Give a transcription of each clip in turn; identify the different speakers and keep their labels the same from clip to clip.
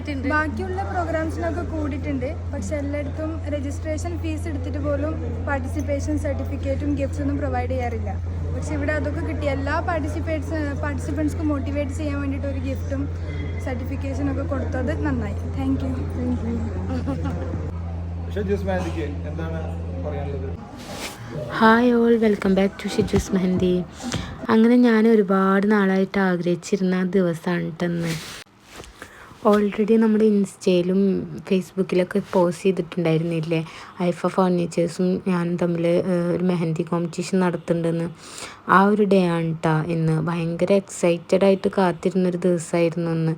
Speaker 1: ആയിട്ടുണ്ട്.
Speaker 2: ബാക്കിയുള്ള പ്രോഗ്രാംസിനൊക്കെ കൂടിയിട്ടുണ്ട്. പക്ഷെ എല്ലായിടത്തും രജിസ്ട്രേഷൻ ഫീസ് എടുത്തിട്ട് പോലും പാർട്ടിസിപ്പേഷൻ സർട്ടിഫിക്കറ്റും ഗിഫ്റ്റ്സ് ഒന്നും പ്രൊവൈഡ് ചെയ്യാറില്ല. പക്ഷെ ഇവിടെ അതൊക്കെ കിട്ടി. എല്ലാ പാർട്ടിസിപ്പേറ്റ്സ് പാർട്ടിസിപ്പൻസ്ക്ക് മോട്ടിവേറ്റ് ചെയ്യാൻ വേണ്ടിയിട്ട് ഒരു ഗിഫ്റ്റും സർട്ടിഫിക്കേഷനും ഒക്കെ കൊടുത്തത് നന്നായി. Thank you
Speaker 1: hi all welcome back to Shiju's mehndi. അങ്ങനെ ഞാൻ ഒരുപാട് നാളായിട്ട് ആഗ്രഹിച്ചിരുന്ന ദിവസമാണ് കേട്ടെന്ന് ഓൾറെഡി നമ്മുടെ ഇൻസ്റ്റയിലും ഫേസ്ബുക്കിലൊക്കെ പോസ്റ്റ് ചെയ്തിട്ടുണ്ടായിരുന്നില്ലേ? ഐഫ ഫർണിച്ചേഴ്സും ഞാനും തമ്മിൽ ഒരു മെഹന്തി കോമ്പറ്റീഷൻ നടത്തുന്നുണ്ടെന്ന്. ആ ഒരു ഡേ ആണ് കേട്ടോ ഇന്ന്. ഭയങ്കര എക്സൈറ്റഡ് ആയിട്ട് കാത്തിരുന്നൊരു ദിവസമായിരുന്നു അന്ന്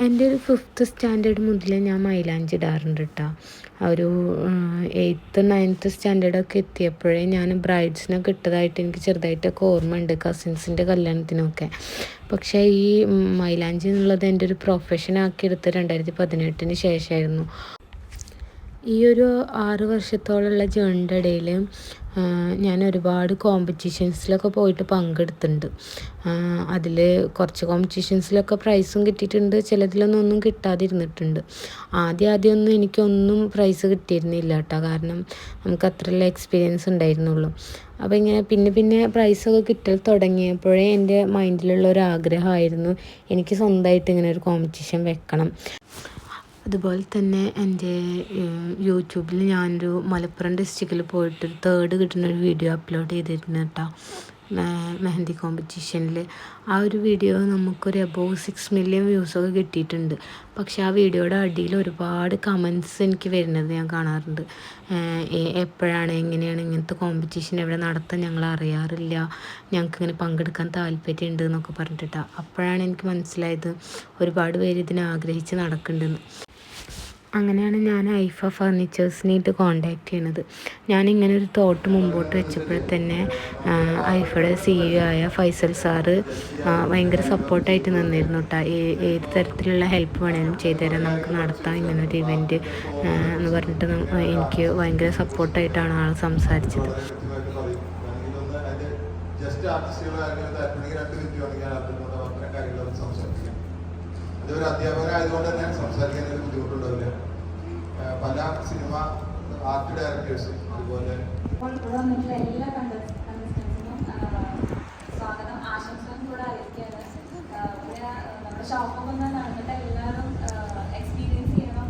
Speaker 1: എന്റെ ഒരു ഫിഫ്ത്ത് സ്റ്റാൻഡേർഡ് മുതൽ ഞാൻ മൈലാഞ്ചി ഇടാറുണ്ട് കേട്ടോ ഒരു എയ്ത്ത് നയൻത്ത് സ്റ്റാൻഡേർഡൊക്കെ എത്തിയപ്പോഴേ ഞാൻ ബ്രൈഡ്സിനൊക്കെ ഇട്ടതായിട്ട് എനിക്ക് ചെറുതായിട്ടൊക്കെ ഓർമ്മയുണ്ട് കസിൻസിന്റെ കല്യാണത്തിനൊക്കെ. പക്ഷേ ഈ മൈലാഞ്ചി എന്നുള്ളത് എന്റെ ഒരു പ്രൊഫഷൻ ആക്കി എടുത്ത് രണ്ടായിരത്തി പതിനെട്ടിന് ശേഷമായിരുന്നു ഈ ഒരു ആറ് വർഷത്തോളമുള്ള ജേണിന്റെ ഇടയിൽ ഞാൻ ഒരുപാട് കോമ്പറ്റീഷൻസിലൊക്കെ പോയിട്ട് പങ്കെടുത്തിട്ടുണ്ട്. അതിൽ കുറച്ച് കോമ്പറ്റീഷൻസിലൊക്കെ പ്രൈസും കിട്ടിയിട്ടുണ്ട് ചിലതിലൊന്നും ഒന്നും കിട്ടാതിരുന്നിട്ടുണ്ട്. ആദ്യം ആദ്യമൊന്നും എനിക്കൊന്നും പ്രൈസ് കിട്ടിയിരുന്നില്ല കേട്ടോ കാരണം നമുക്ക് അത്രയുള്ള എക്സ്പീരിയൻസ് ഉണ്ടായിരുന്നുള്ളൂ. അപ്പോൾ ഇങ്ങനെ പിന്നെ പിന്നെ പ്രൈസൊക്കെ കിട്ടൽ തുടങ്ങിയപ്പോഴേ എന്റെ മൈൻഡിലുള്ള ഒരു ആഗ്രഹമായിരുന്നു എനിക്ക് സ്വന്തമായിട്ട് ഇങ്ങനെ ഒരു കോമ്പറ്റീഷൻ വെക്കണം. അതുപോലെ തന്നെ എന്റെ യൂട്യൂബിൽ ഞാനൊരു മലപ്പുറം ഡിസ്ട്രിക്റ്റിൽ പോയിട്ട് തേർഡ് കിട്ടുന്ന ഒരു വീഡിയോ അപ്ലോഡ് ചെയ്തിരുന്നു കേട്ടോ. മെഹന്തി കോമ്പറ്റീഷനിൽ ആ ഒരു വീഡിയോ നമുക്കൊരു എബോവ് സിക്സ് മില്യൺ വ്യൂസൊക്കെ കിട്ടിയിട്ടുണ്ട്. പക്ഷേ ആ വീഡിയോയുടെ അടിയിൽ ഒരുപാട് കമൻസ് എനിക്ക് വരുന്നത് ഞാൻ കാണാറുണ്ട്. എപ്പോഴാണ് എങ്ങനെയാണ് ഇങ്ങനത്തെ കോമ്പറ്റീഷൻ എവിടെ നടത്താൻ ഞങ്ങൾ അറിയാറില്ല. ഞങ്ങൾക്ക് ഇങ്ങനെ പങ്കെടുക്കാൻ താല്പര്യമുണ്ട് എന്നൊക്കെ പറഞ്ഞിട്ടാണ് അപ്പോഴാണ് എനിക്ക് മനസ്സിലായത് ഒരുപാട് പേര് ഇതിനെ ആഗ്രഹിച്ച് നടക്കുന്നുണ്ടെന്ന്. അങ്ങനെയാണ് ഞാൻ ഐഫ ഫർണിച്ചേഴ്സിനായിട്ട് കോണ്ടാക്ട് ചെയ്യണത്. ഞാനിങ്ങനെ ഒരു തോട്ട് മുമ്പോട്ട് വെച്ചപ്പോൾ തന്നെ ഐഫയുടെ സി ഇ ആയ ഫൈസൽ സാറ് ഭയങ്കര സപ്പോർട്ടായിട്ട് നിന്നിരുന്നു കേട്ടോ ഏത് തരത്തിലുള്ള ഹെൽപ്പ് വേണേലും ചെയ്തു തരാം. നമുക്ക് നടത്താം. ഇങ്ങനെ ഒരു ഇവന്റ് എന്ന് പറഞ്ഞിട്ട് എനിക്ക് ഭയങ്കര സപ്പോർട്ടായിട്ടാണ് ആൾ സംസാരിച്ചത്.
Speaker 3: ജസ്റ്റ് ആർട്ടിസ്റ്റുകൾ രണ്ട് മിനിറ്റ് ഇതൊരു അധ്യാപകരായതുകൊണ്ട് തന്നെ സംസാരിക്കാൻ ഒരു ബുദ്ധിമുട്ടുണ്ടാവില്ല. പല സിനിമ ആർട്ട് ഡയറക്ടേഴ്സും അതുപോലെ
Speaker 4: അപ്പോൾ ഇവിടെ വന്നിട്ടുള്ള എല്ലാ കണ്ടസ്റ്റൻസിനും സ്വാഗതം ആശംസകളും കൂടെ അറിയിക്കുകയാണ് ആഹ് ഇവിടെ നമ്മുടെ ഷോപ്പിൽ വന്ന് നടന്നിട്ട് എല്ലാവരും എക്സ്പീരിയൻസ് ചെയ്യണം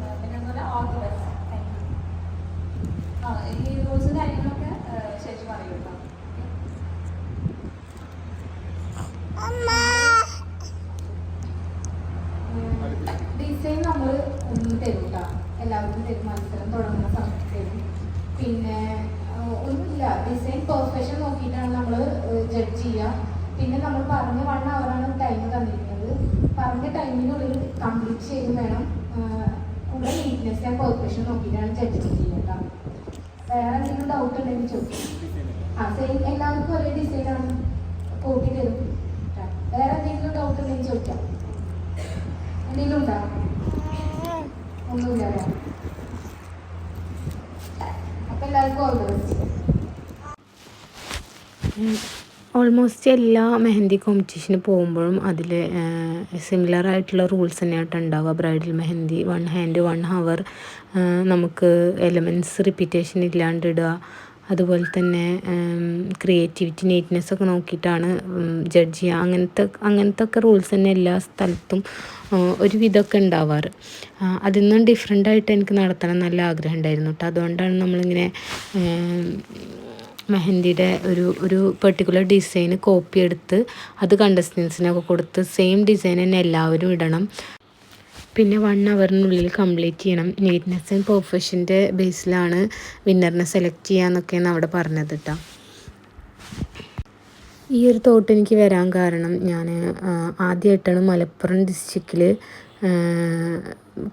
Speaker 4: ആഹ് പിന്നെ അതുപോലെ all the best thank you ആ ഈ റൂൾസും കാര്യങ്ങളൊക്കെ ആഹ് ശേഷം പറയൂ കേട്ടോ ഡിസൈൻ നമ്മൾ ഒന്ന് തരും കേട്ടോ എല്ലാവർക്കും തരും മത്സരം തുടങ്ങുന്ന സമയത്തേക്കും പിന്നെ ഒന്നുമില്ല. ഡിസൈൻ പെർഫെക്ഷൻ നോക്കിയിട്ടാണ് നമ്മൾ ജഡ്ജ് ചെയ്യുക. പിന്നെ നമ്മൾ പറഞ്ഞ വൺ അവറാണ് ടൈം തന്നിരിക്കുന്നത്. പറഞ്ഞ ടൈമിനുള്ളിൽ കംപ്ലീറ്റ് ചെയ്ത് വേണം. കൂടെ നീറ്റ്നെസ് ആൻഡ് പെർഫെക്ഷൻ നോക്കിയിട്ടാണ് ജഡ്ജ് ചെയ്യുക വേറെ എന്തെങ്കിലും ഡൗട്ട് ഉണ്ടെങ്കിൽ ചോദിക്കും. ആ സെയിം എല്ലാവർക്കും ഒരേ ഡിസൈനാണ് കൂട്ടി തരും. വേറെ എന്തെങ്കിലും ഡൗട്ട് ഉണ്ടെങ്കിൽ ചോദിക്കാം. എന്തെങ്കിലും ഉണ്ടോ? ഒന്നുമില്ല അപ്പൊ എല്ലാവർക്കും
Speaker 1: ഓൾമോസ്റ്റ് എല്ലാ മെഹന്തി കോമ്പറ്റീഷന് പോകുമ്പോഴും അതിൽ സിമിലർ ആയിട്ടുള്ള റൂൾസ് തന്നെയായിട്ട് ഉണ്ടാവുക. Bridal mehndi one hand one hour നമുക്ക് എലമെന്റ്സ് റിപ്പീറ്റേഷൻ ഇല്ലാണ്ട് ഇടുക. അതുപോലെ തന്നെ ക്രിയേറ്റിവിറ്റി നീറ്റ്നെസ് ഒക്കെ നോക്കിയിട്ടാണ് ജഡ്ജ് ചെയ്യുക. അങ്ങനത്തെ അങ്ങനത്തെ ഒക്കെ റൂൾസ് തന്നെ എല്ലാ സ്ഥലത്തും ഒരു വിധമൊക്കെ ഉണ്ടാവാറ്. അതിൽ നിന്നും ഡിഫറെന്റ് ആയിട്ട് എനിക്ക് നടത്തണം നല്ല ആഗ്രഹം ഉണ്ടായിരുന്നു കേട്ടോ. അതുകൊണ്ടാണ് നമ്മളിങ്ങനെ മെഹന്തിയുടെ ഒരു ഒരു പെർട്ടിക്കുലർ ഡിസൈൻ കോപ്പി എടുത്ത് അത് കണ്ടസ്റ്റൻസിനൊക്കെ കൊടുത്ത് സെയിം ഡിസൈൻ തന്നെ എല്ലാവരും ഇടണം. പിന്നെ വൺ അവറിനുള്ളിൽ കംപ്ലീറ്റ് ചെയ്യണം. നീറ്റ്നെസ് ആൻഡ് പെർഫെക്ഷന്റെ ബേസിലാണ് വിന്നറിനെ സെലക്ട് ചെയ്യാന്നൊക്കെയാണ് അവിടെ പറഞ്ഞത് കേട്ടോ ഈ ഒരു തോട്ട് എനിക്ക് വരാൻ കാരണം ഞാൻ ആദ്യമായിട്ടാണ് മലപ്പുറം ഡിസ്ട്രിക്റ്റിൽ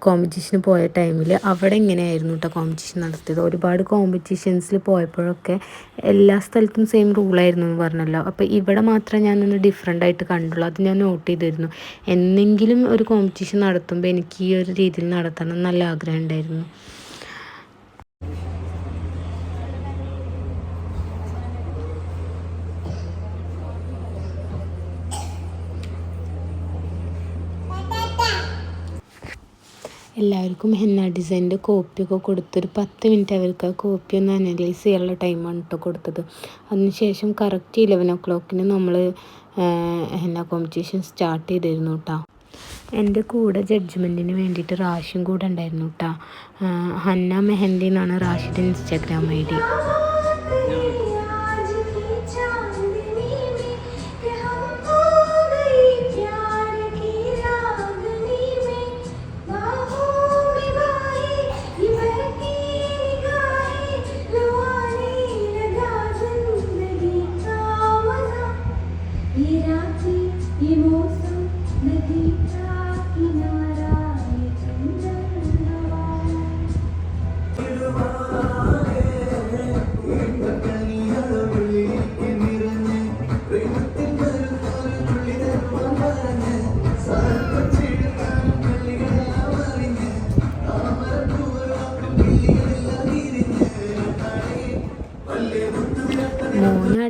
Speaker 1: കോമ്പറ്റീഷന് പോയ ടൈമിൽ അവിടെ ഇങ്ങനെയായിരുന്നു കേട്ടോ കോമ്പറ്റീഷൻ നടത്തിയത്? ഒരുപാട് കോമ്പറ്റീഷൻസിൽ പോയപ്പോഴൊക്കെ എല്ലാ സ്ഥലത്തും സെയിം റൂളായിരുന്നു എന്ന് പറഞ്ഞല്ലോ. അപ്പോൾ ഇവിടെ മാത്രമേ ഞാനൊന്ന് ഡിഫറെന്റ് ആയിട്ട് കണ്ടുള്ളൂ. അത് ഞാൻ നോട്ട് ചെയ്തിരുന്നു. എന്നെങ്കിലും ഒരു കോമ്പറ്റീഷൻ നടത്തുമ്പോൾ എനിക്ക് ഈ ഒരു രീതിയിൽ നടത്തണം നല്ല ആഗ്രഹം ഉണ്ടായിരുന്നു. എല്ലാവർക്കും ഹെന്ന ഡിസൈനിന്റെ കോപ്പിയൊക്കെ കൊടുത്തൊരു പത്ത് മിനിറ്റ് അവർക്ക് ആ കോപ്പി ഒന്ന് അനലൈസ് ചെയ്യാനുള്ള ടൈമാണ് കേട്ടോ കൊടുത്തത്. അതിനുശേഷം കറക്റ്റ് ഇലവൻ ഒ ക്ലോക്കിന് നമ്മൾ ഹെന്ന കോമ്പറ്റീഷൻ സ്റ്റാർട്ട് ചെയ്തിരുന്നു കേട്ടോ എന്റെ കൂടെ ജഡ്ജ്മെന്റിന് വേണ്ടിയിട്ട് റാഷിയും കൂടെ ഉണ്ടായിരുന്നു കേട്ടോ ഹന്ന മെഹന്തി എന്നാണ് റാഷിന്റെ ഇൻസ്റ്റാഗ്രാം ഐ ഡി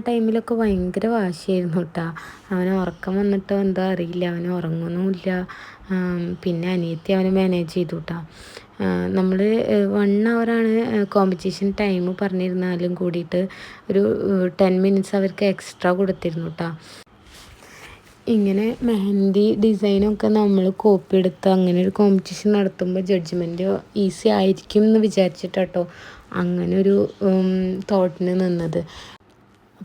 Speaker 1: ടൈമിലൊക്കെ ഭയങ്കര വാശിയായിരുന്നു കേട്ടോ അവന് ഉറക്കം വന്നിട്ടോ എന്താ അറിയില്ല. അവന് ഉറങ്ങുന്നുമില്ല. പിന്നെ അനിയത്തി അവനെ മാനേജ് ചെയ്തു കേട്ടോ നമ്മൾ വൺ അവറാണ് കോമ്പറ്റീഷൻ ടൈം പറഞ്ഞിരുന്നാലും കൂടിയിട്ട് ഒരു ടെൻ മിനിറ്റ്സ് അവർക്ക് എക്സ്ട്രാ കൊടുത്തിരുന്നു കേട്ടോ ഇങ്ങനെ മെഹന്തി ഡിസൈനൊക്കെ നമ്മൾ കോപ്പി എടുത്ത് അങ്ങനെ ഒരു കോമ്പറ്റീഷൻ നടത്തുമ്പോൾ ജഡ്ജ്മെന്റ് ഈസി ആയിരിക്കും എന്ന് വിചാരിച്ചിട്ടാട്ടോ അങ്ങനെ ഒരു തോട്ടിന് നിന്നത്.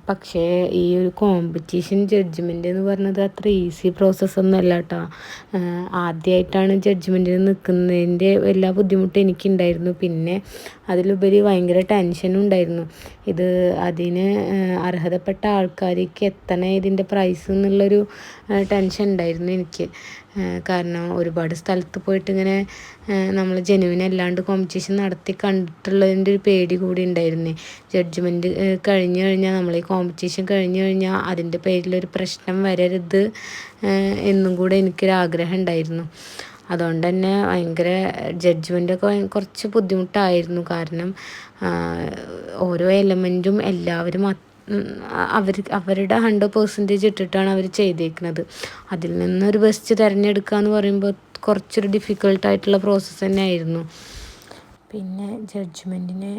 Speaker 1: പക്ഷേ ഈ ഒരു കോമ്പറ്റീഷൻ ജഡ്ജ്മെന്റ് എന്ന് പറഞ്ഞത് അത്ര ഈസി പ്രോസസ്സൊന്നും അല്ല കേട്ടോ ആദ്യമായിട്ടാണ് ജഡ്ജ്മെന്റിന് നിൽക്കുന്നതിന്റെ എല്ലാ ബുദ്ധിമുട്ടും എനിക്കുണ്ടായിരുന്നു. പിന്നെ അതിലുപരി ഭയങ്കര ടെൻഷനും ഉണ്ടായിരുന്നു. ഇത് അതിന് അർഹതപ്പെട്ട ആൾക്കാർക്ക് എത്തണ ഇതിന്റെ പ്രൈസ് എന്നുള്ളൊരു ടെൻഷൻ ഉണ്ടായിരുന്നു എനിക്ക്. കാരണം ഒരുപാട് സ്ഥലത്ത് പോയിട്ട് ഇങ്ങനെ നമ്മൾ ജെനുവിൻ അല്ലാണ്ട് കോമ്പറ്റീഷൻ നടത്തി കണ്ടിട്ടുള്ളതിന്റെ ഒരു പേടി കൂടി ഉണ്ടായിരുന്നേ. ജഡ്ജ്മെന്റ് കഴിഞ്ഞു കഴിഞ്ഞാൽ നമ്മൾ ഈ കോമ്പറ്റീഷൻ കഴിഞ്ഞു കഴിഞ്ഞാൽ അതിന്റെ പേരിലൊരു പ്രശ്നം വരരുത് എന്നും കൂടെ എനിക്കൊരു ആഗ്രഹം ഉണ്ടായിരുന്നു. അതുകൊണ്ട് തന്നെ ഭയങ്കര ജഡ്ജ്മെന്റൊക്കെ കുറച്ച് ബുദ്ധിമുട്ടായിരുന്നു. കാരണം ഓരോ എലമെന്റും എല്ലാവരും അവർ അവരുടെ ഹൺഡ്രഡ് പെർസെന്റേജ് ഇട്ടിട്ടാണ് അവർ ചെയ്തേക്കുന്നത് അതിൽ നിന്നൊരു ബെസ്റ്റ് തിരഞ്ഞെടുക്കുക എന്ന് പറയുമ്പോൾ കുറച്ചൊരു ഡിഫിക്കൽട്ടായിട്ടുള്ള പ്രോസസ്സ് തന്നെ ആയിരുന്നു പിന്നെ ജഡ്ജ്മെന്റിന്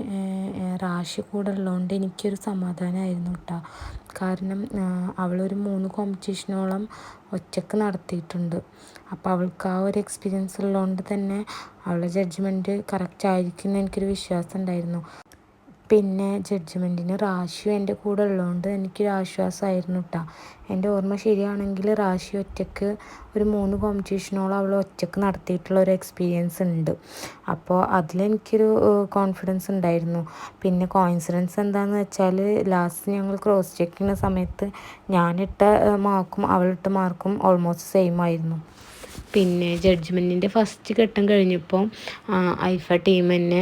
Speaker 1: റാഷി കൂടെ ഉള്ളതുകൊണ്ട് എനിക്കൊരു സമാധാനമായിരുന്നു കേട്ടോ കാരണം അവളൊരു മൂന്ന് കോമ്പറ്റീഷനോളം ഒറ്റയ്ക്ക് നടത്തിയിട്ടുണ്ട്. അപ്പോൾ അവൾക്ക് ആ ഒരു എക്സ്പീരിയൻസ് ഉള്ളതുകൊണ്ട് തന്നെ അവളുടെ ജഡ്ജ്മെന്റ് കറക്റ്റ് ആയിരിക്കും എന്ന് എനിക്കൊരു വിശ്വാസം ഉണ്ടായിരുന്നു പിന്നെ ജഡ്ജ്മെന്റിന് റാഷിയും എന്റെ കൂടെ ഉള്ളതുകൊണ്ട് എനിക്കൊരു ആശ്വാസമായിരുന്നു കേട്ടോ എന്റെ ഓർമ്മ ശരിയാണെങ്കിൽ റാഷി ഒറ്റയ്ക്ക് ഒരു മൂന്ന് കോമ്പറ്റീഷനോളം അവൾ ഒറ്റയ്ക്ക് നടത്തിയിട്ടുള്ള ഒരു എക്സ്പീരിയൻസ് ഉണ്ട്. അപ്പോൾ അതിലെനിക്കൊരു കോൺഫിഡൻസ് ഉണ്ടായിരുന്നു. പിന്നെ കോയിൻസിഡൻസ് എന്താണെന്ന് വെച്ചാൽ ലാസ്റ്റ് ഞങ്ങൾ ക്രോസ് ചെക്ക് ചെയ്യുന്ന സമയത്ത് ഞാനിട്ട മാർക്കും അവളിട്ട മാർക്കും ഓൾമോസ്റ്റ് സെയിം ആയിരുന്നു. പിന്നെ ജഡ്ജ്മെന്റിന്റെ ഫസ്റ്റ് ഘട്ടം കഴിഞ്ഞപ്പോൾ ഐഫ ടീം തന്നെ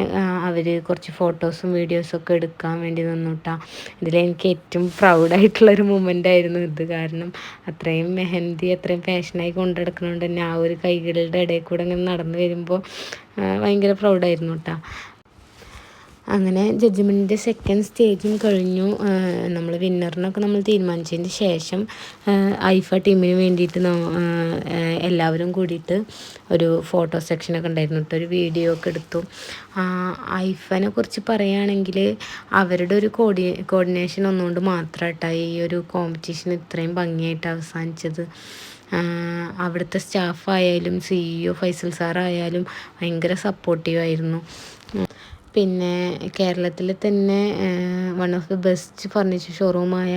Speaker 1: അവർ കുറച്ച് ഫോട്ടോസും വീഡിയോസും ഒക്കെ എടുക്കാൻ വേണ്ടി നിന്നുട്ടാ. ഇതിലെനിക്ക് ഏറ്റവും പ്രൗഡായിട്ടുള്ളൊരു മൊമെന്റ് ആയിരുന്നു ഇത്. കാരണം അത്രയും മെഹന്തി അത്രയും ഫാഷനായി കൊണ്ടു തന്നെ ആ ഒരു കൈകളുടെ ഇടയിൽ കൂടെ ഇങ്ങനെ നടന്നു വരുമ്പോൾ ഭയങ്കര പ്രൗഡായിരുന്നു കേട്ടോ അങ്ങനെ ജഡ്ജ്മെന്റിന്റെ സെക്കൻഡ് സ്റ്റേജും കഴിഞ്ഞു. നമ്മൾ വിന്നറിനൊക്കെ നമ്മൾ തീരുമാനിച്ചതിന് ശേഷം ഐഫ ടീമിന് വേണ്ടിയിട്ട് എല്ലാവരും കൂടിയിട്ട് ഒരു ഫോട്ടോ സെക്ഷനൊക്കെ ഉണ്ടായിരുന്നു. കേട്ടോ ഒരു വീഡിയോ ഒക്കെ എടുത്തു. ഐഫനെ കുറിച്ച് പറയുകയാണെങ്കിൽ അവരുടെ ഒരു കോഡി കോർഡിനേഷൻ ഒന്നുകൊണ്ട് മാത്രമായിട്ടാ ഈ ഒരു കോമ്പറ്റീഷൻ ഇത്രയും ഭംഗിയായിട്ട് അവസാനിച്ചത്. അവിടുത്തെ സ്റ്റാഫായാലും സിഇഒ ഫൈസൽ സാറായാലും ഭയങ്കര സപ്പോർട്ടീവായിരുന്നു പിന്നെ കേരളത്തിൽ തന്നെ one of the best furniture ഷോറൂമായ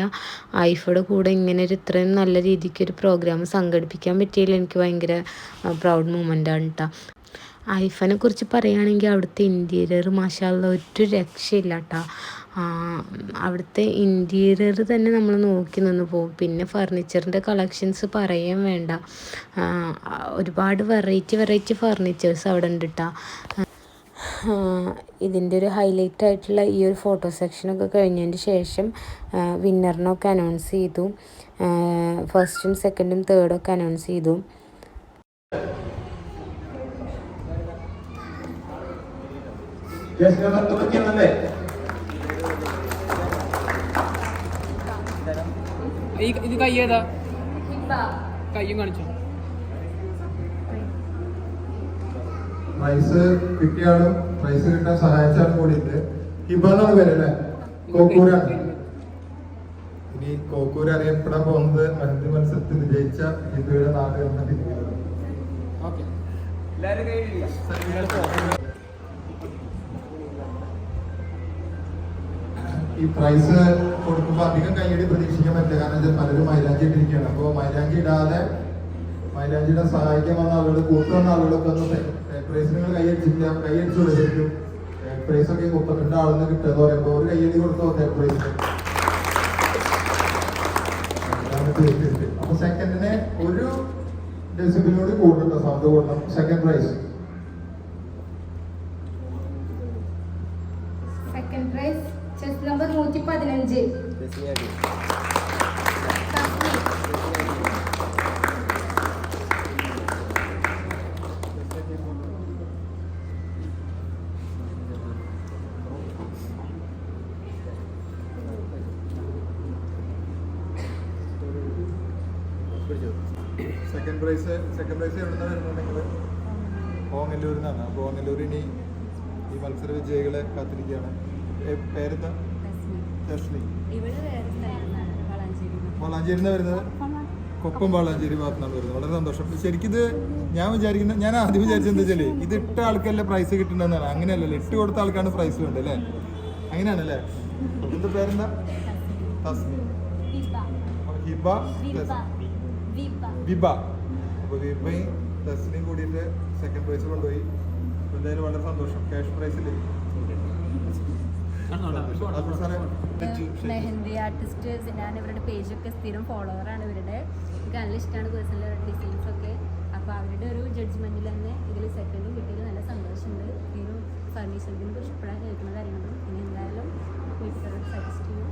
Speaker 1: ഐഫയുടെ കൂടെ ഇങ്ങനെ ഒരു ഇത്രയും നല്ല രീതിക്ക് ഒരു പ്രോഗ്രാം സംഘടിപ്പിക്കാൻ പറ്റിയതിൽ എനിക്ക് ഭയങ്കര പ്രൗഡ് മൂമെന്റ് ആണ് കേട്ടോ ഐഫനെ കുറിച്ച് പറയുകയാണെങ്കിൽ അവിടുത്തെ ഇന്റീരിയർ മാഷാല്ല ഒരു രക്ഷയില്ല കേട്ടോ അവിടുത്തെ ഇന്റീരിയർ തന്നെ നമ്മൾ നോക്കി നിന്ന് പോകും പിന്നെ ഫർണിച്ചറിന്റെ കളക്ഷൻസ് പറയാൻ വേണ്ട. ഒരുപാട് വെറൈറ്റി വെറൈറ്റി ഫർണിച്ചേഴ്സ് അവിടെ ഉണ്ട് കേട്ടോ ഇതിന്റെ ഒരു ഹൈലൈറ്റ് ആയിട്ടുള്ള ഈ ഒരു ഫോട്ടോ സെക്ഷനൊക്കെ കഴിഞ്ഞതിന് ശേഷം വിന്നറിനൊക്കെ അനൗൺസ് ചെയ്തു. ഫസ്റ്റും സെക്കൻഡും തേർഡും ഒക്കെ അനൗൺസ് ചെയ്തു.
Speaker 5: ഇത് കൈ ഏതാ? കയ്യും കാണിച്ചു.
Speaker 3: പ്രൈസ് കിട്ടിയാലും പ്രൈസ് കിട്ടാൻ സഹായിച്ചാൽ കൂടി കൂടിയിട്ട് ഹിബ എന്നാണ് പേര് അല്ലേ കോക്കൂരാണ്. ഇനി കോക്കൂർ അറിയപ്പെടാൻ പോകുന്നത് മെഹന്തി മത്സരത്തിൽ വിജയിച്ച ഹിബയുടെ നാട് എന്ന ഈ പ്രൈസ് കൊടുക്കുമ്പോൾ അധികം കൈയടി പ്രതീക്ഷിക്കാൻ പറ്റില്ല. കാരണം പലരും മൈലാഞ്ചി ഇട്ടിരിക്കുകയാണ്. അപ്പോൾ മൈലാഞ്ചി ഇടാതെ മൈലാഞ്ചിയുടെ സഹായിക്കാൻ വന്ന ആളുകൾ കൂട്ടുവന്ന ആളുകളൊക്കെ ഒന്ന് പ്രൈസ് നിങ്ങൾ കൈയടിച്ചില്ല കൈയടിച്ചു കൊടുത്തിട്ടും പ്രൈസ് ഒക്കെ മുപ്പത്തിരണ്ട് ആളെന്ന് കിട്ടുമെന്ന് പറയുമ്പോൾ ഒരു കൈയടി കൊടുത്തോ പ്രൈസ് അപ്പൊ സെക്കൻഡിന് ഒരു ഡെസിബിലോട് കൂട്ടട്ടോ സൗണ്ട് കൂട്ടണം second prize
Speaker 4: second prize
Speaker 3: second prize എവിടെ വരുന്നുണ്ടെങ്കിൽ ഓങ്ങല്ലൂരിൽ നിന്നാണ് അപ്പോൾ ഓങ്ങല്ലൂർ ഇനി ഈ മത്സര വിജയികളെ കാത്തിരിക്കുകയാണ്. പേരെന്താ?
Speaker 6: സ്ഥലത്താണ് വളാഞ്ചേരി
Speaker 3: നിന്ന് വരുന്നത്? കൊപ്പം വളാഞ്ചേരി ഭാഗത്തുനിന്നാണ് വരുന്നത്. വളരെ സന്തോഷം. ശരിക്കും ഇത് ഞാൻ വിചാരിക്കുന്ന ഞാൻ ആദ്യം വിചാരിച്ചത് എന്താ വെച്ചാൽ ഇത് ഇട്ട ആൾക്കല്ല പ്രൈസ് കിട്ടുന്നതെന്നാണ്. അങ്ങനെയല്ലല്ലോ. ഇട്ട് കൊടുത്ത ആൾക്കാണ് പ്രൈസ് വേണ്ടത് അല്ലേ? അങ്ങനെയാണല്ലേ? എന്താ പേരെന്താ? തസ്മി ഹിബ. വിബ അപ്പോൾ വിബയും തസ്മിയും കൂടിയിട്ട് സെക്കൻഡ് പ്രൈസ് കൊണ്ടുപോയി. എന്തായാലും വളരെ സന്തോഷം. ക്യാഷ് പ്രൈസിൽ
Speaker 6: മെഹന്തി ആർട്ടിസ്റ്റ് ഞാൻ ഇവരുടെ പേജൊക്കെ സ്ഥിരം ഫോളോവറാണ് ഇവരുടെ. എനിക്ക് നല്ല ഇഷ്ടമാണ് പേഴ്സണൽ ഡിസൈൻസ് ഒക്കെ. അപ്പോൾ അവരുടെ ഒരു ജഡ്ജ്മെന്റിൽ തന്നെ ഇതിൽ സെക്കൻഡും കിട്ടിയതിൽ നല്ല സന്തോഷമുണ്ട്. ഈ ഒരു ഫർണിച്ചറിനെ കുറിച്ച് ഇപ്പോഴാണ് കേൾക്കുന്ന കാര്യങ്ങളും. ഇനി എന്തായാലും സജസ്റ്റ് ചെയ്യും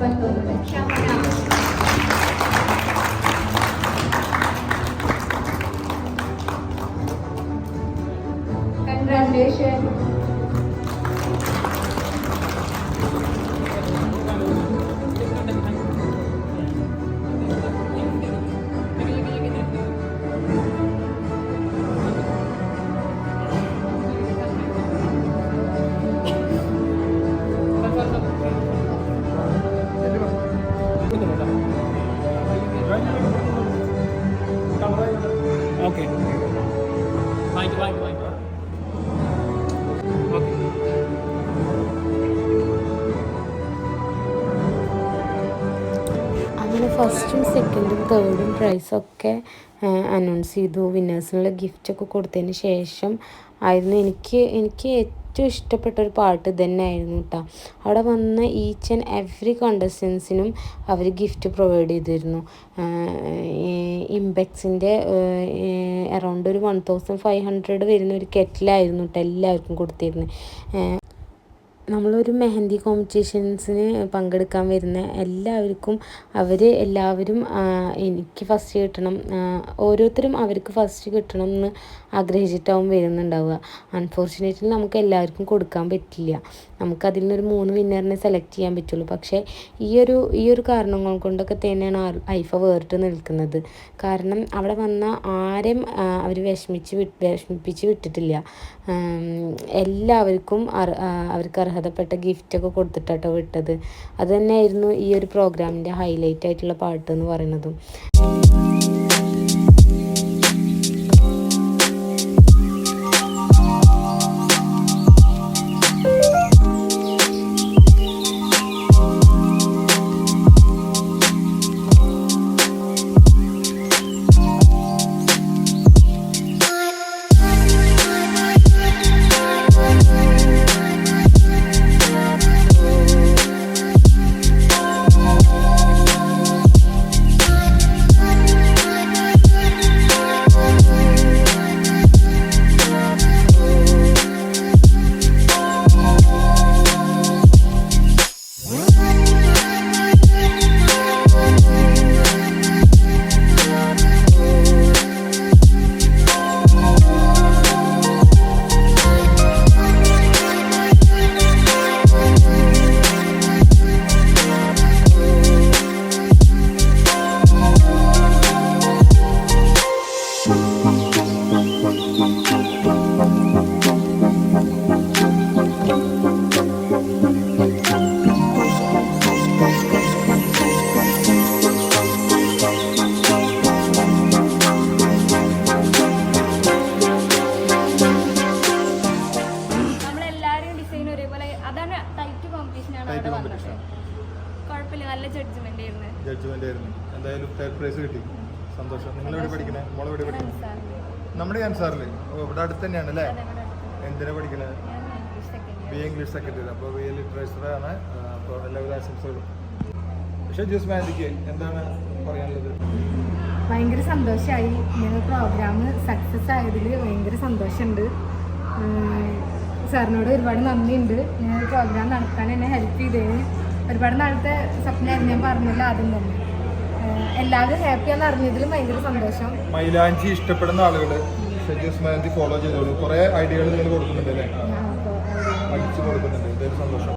Speaker 5: Và
Speaker 1: người. ഫസ്റ്റും സെക്കൻഡും തേർഡും പ്രൈസൊക്കെ അനൗൺസ് ചെയ്തു. വിന്നേഴ്സിനുള്ള ഗിഫ്റ്റൊക്കെ കൊടുത്തതിന് ശേഷം ആയിരുന്നു എനിക്ക് എനിക്ക് ഏറ്റവും ഇഷ്ടപ്പെട്ട ഒരു പാട്ട് തന്നെ ആയിരുന്നു കേട്ടോ അവിടെ വന്ന ഈച്ച് ആൻഡ് എവറി കണ്ടസ്റ്റൻസിനും അവർ ഗിഫ്റ്റ് പ്രൊവൈഡ് ചെയ്തിരുന്നു. ഇമ്പെക്സിന്റെ അറൗണ്ട് ഒരു വൺ തൗസൻഡ് ഫൈവ് ഹൺഡ്രഡ് വരുന്ന ഒരു കെറ്റിലായിരുന്നു കേട്ടോ എല്ലാവർക്കും കൊടുത്തിരുന്നത് നമ്മളൊരു മെഹന്തി കോമ്പറ്റീഷൻസിന് പങ്കെടുക്കാൻ വരുന്ന എല്ലാവർക്കും അവർ എല്ലാവരും എനിക്ക് ഫസ്റ്റ് കിട്ടണം ഓരോരുത്തരും അവർക്ക് ഫസ്റ്റ് കിട്ടണം എന്ന് ആഗ്രഹിച്ചിട്ടാവും വരുന്നുണ്ടാവുക. അൺഫോർച്ചുനേറ്റ്ലി നമുക്ക് എല്ലാവർക്കും കൊടുക്കാൻ പറ്റില്ല. നമുക്ക് അതിൽ നിന്നൊരു മൂന്ന് വിന്നറിനെ സെലക്ട് ചെയ്യാൻ പറ്റുള്ളൂ. പക്ഷേ ഈ ഒരു ഈ ഒരു കാരണങ്ങൾ കൊണ്ടൊക്കെ തന്നെയാണ് ഐഫ വേറിട്ട് നിൽക്കുന്നത്. കാരണം അവിടെ വന്ന ആരും അവർ വിഷമിച്ച് വിഷമിപ്പിച്ച് വിട്ടിട്ടില്ല. എല്ലാവർക്കും അവർക്ക് അർഹതപ്പെട്ട ഗിഫ്റ്റൊക്കെ കൊടുത്തിട്ടാട്ടോ വിട്ടത്. അത് തന്നെയായിരുന്നു ഈ ഒരു പ്രോഗ്രാമിന്റെ ഹൈലൈറ്റ് ആയിട്ടുള്ള പാട്ട് എന്ന് പറയുന്നതും.
Speaker 3: അടുത്ത് തന്നെയാണ് അല്ലേ? എന്തിനാ പഠിക്കണേ? ബി ഇംഗ്ലീഷ് സെക്രട്ടറി അപ്പോൾ ബി എ ലിറ്ററേച്ചറാണ് അപ്പോൾ എല്ലാവിധ ആശംസകളും. പക്ഷേ ജ്യൂസ് മാജിക്ക് എന്താണ് പറയാനുള്ളത്?
Speaker 4: ഭയങ്കര സന്തോഷമായി ഞങ്ങൾ പ്രോഗ്രാം സക്സസ് ആയതിൽ ഭയങ്കര സന്തോഷമുണ്ട്. സാറിനോട് ഒരുപാട് നന്ദിയുണ്ട്. ഞാൻ പ്രോഗ്രാം നടത്താൻ എന്നെ ഹെൽപ്പ് ചെയ്തേ. ഒരുപാട് നാളത്തെ സ്വപ്നമായിരുന്നു ഞാൻ പറഞ്ഞില്ല ആദ്യം തന്നെ. എല്ലാവരും ഹാപ്പിയാന്ന് അറിഞ്ഞതിലും ഭയങ്കര സന്തോഷം.
Speaker 3: മൈലാഞ്ചി ഇഷ്ടപ്പെടുന്ന ആളുകൾ ജ്യൂസ് മാജിക്ക് ഫോളോ ചെയ്തോളൂ. കുറേ ഐഡിയകൾ നിങ്ങൾ കൊടുക്കുന്നുണ്ട് അല്ലേ? പഠിച്ചു കൊടുക്കുന്നുണ്ട്. ഇതൊരു സന്തോഷം.